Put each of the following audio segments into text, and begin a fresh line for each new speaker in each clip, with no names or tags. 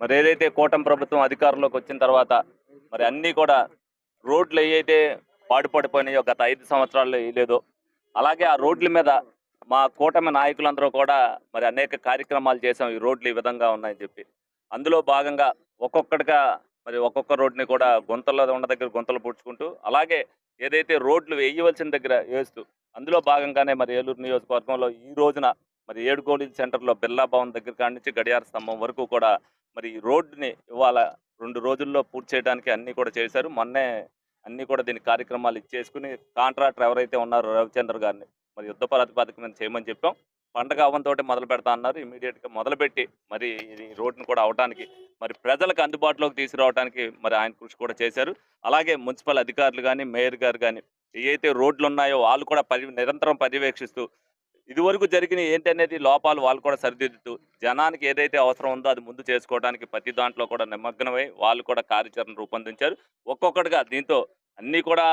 మరి ఏదైతే కూటమి ప్రభుత్వం అధికారంలోకి వచ్చిన తర్వాత మరి అన్నీ కూడా రోడ్లు ఏవైతే పాడుపడిపోయినాయో గత ఐదు సంవత్సరాలు లేదో అలాగే ఆ రోడ్ల మీద మా కూటమి నాయకులందరూ కూడా మరి అనేక కార్యక్రమాలు చేసాం ఈ రోడ్లు ఈ విధంగా ఉన్నాయని చెప్పి. అందులో భాగంగా ఒక్కొక్కటిగా మరి ఒక్కొక్క రోడ్ని కూడా గుంతల్లో ఉన్న దగ్గర గుంతలు పూడ్చుకుంటూ అలాగే ఏదైతే రోడ్లు వేయవలసిన దగ్గర వేస్తూ అందులో భాగంగానే మరి ఏలూరు నియోజకవర్గంలో ఈ రోజున మరి ఏడుకోడి సెంటర్లో బిర్లా భవన్ దగ్గర కాడి నుంచి గడియార స్తంభం వరకు కూడా మరి ఈ రోడ్డుని ఇవాళ రెండు రోజుల్లో పూర్తి చేయడానికి అన్నీ కూడా చేశారు. మొన్నే అన్నీ కూడా దీని కార్యక్రమాలు ఇచ్చేసుకుని కాంట్రాక్టర్ ఎవరైతే ఉన్నారో రవిచంద్ర గారిని మరి యుద్ధ ప్రాతిపదిక మీద చేయమని చెప్పాం. పండగ అవ్వంతో మొదలు పెడతా అన్నారు. ఇమీడియట్గా మొదలుపెట్టి మరి ఈ రోడ్డును కూడా అవడానికి మరి ప్రజలకు అందుబాటులోకి తీసుకురావడానికి మరి ఆయన కృషి కూడా చేశారు. అలాగే మున్సిపల్ అధికారులు కానీ మేయర్ గారు కానీ ఏవైతే రోడ్లు ఉన్నాయో వాళ్ళు కూడా పరి నిరంతరం పర్యవేక్షిస్తూ ఇదివరకు జరిగిన ఏంటనేది లోపాలు వాళ్ళు కూడా సరిదిద్దుతూ జనానికి ఏదైతే అవసరం ఉందో అది ముందు చేసుకోవడానికి ప్రతి దాంట్లో కూడా నిమగ్నమై వాళ్ళు కూడా కార్యాచరణ రూపొందించారు. ఒక్కొక్కటిగా దీంతో అన్నీ కూడా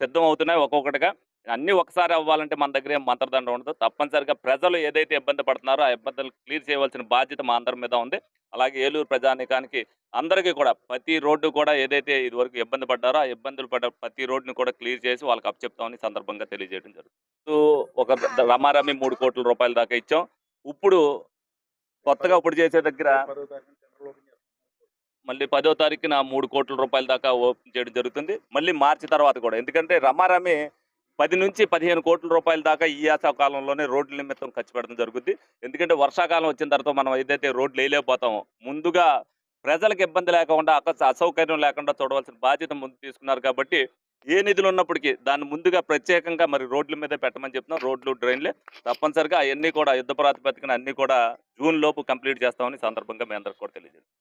సిద్ధం అవుతున్నాయి ఒక్కొక్కటిగా అన్నీ ఒకసారి అవ్వాలంటే మన దగ్గర ఏం మంత్రదండం ఉండదు. తప్పనిసరిగా ప్రజలు ఏదైతే ఇబ్బంది పడుతున్నారో ఆ ఇబ్బందులు క్లియర్ చేయవలసిన బాధ్యత మా అందరి మీద ఉంది. అలాగే ఏలూరు ప్రజానీకానికి అందరికీ కూడా ప్రతి రోడ్డు కూడా ఏదైతే ఇదివరకు ఇబ్బంది పడ్డారో ఆ ఇబ్బందులు పడ్డ ప్రతి రోడ్డుని కూడా క్లియర్ చేసి వాళ్ళకి అప్పచెప్తామని సందర్భంగా తెలియజేయడం రమారమి మూడు కోట్ల రూపాయల దాకా ఇచ్చాం. ఇప్పుడు కొత్తగా ఇప్పుడు చేసే దగ్గర మళ్ళీ పదో తారీఖున మూడు కోట్ల రూపాయల దాకా ఓపెన్ చేయడం జరుగుతుంది. మళ్ళీ మార్చి తర్వాత కూడా. ఎందుకంటే రమారమి పది నుంచి పదిహేను కోట్ల రూపాయల దాకా ఈ యాస కాలంలోనే రోడ్ల నిమిత్తం ఖర్చు పెడడం జరుగుద్ది. ఎందుకంటే వర్షాకాలం వచ్చిన తర్వాత మనం ఏదైతే రోడ్లు వేయలేకపోతామో ముందుగా ప్రజలకు ఇబ్బంది లేకుండా అసౌకర్యం లేకుండా చూడవలసిన బాధ్యత ముందు తీసుకున్నారు కాబట్టి ఏ నిధులు ఉన్నప్పటికీ దాన్ని ముందుగా ప్రత్యేకంగా మరి రోడ్ల మీద పెట్టమని చెప్తున్నాం. రోడ్లు డ్రైన్లే తప్పనిసరిగా అవన్నీ కూడా యుద్ధ ప్రాతిపదికన అన్ని కూడా జూన్ లోపు కంప్లీట్ చేస్తామని సందర్భంగా మీ అందరికి కూడా తెలియజేస్తాం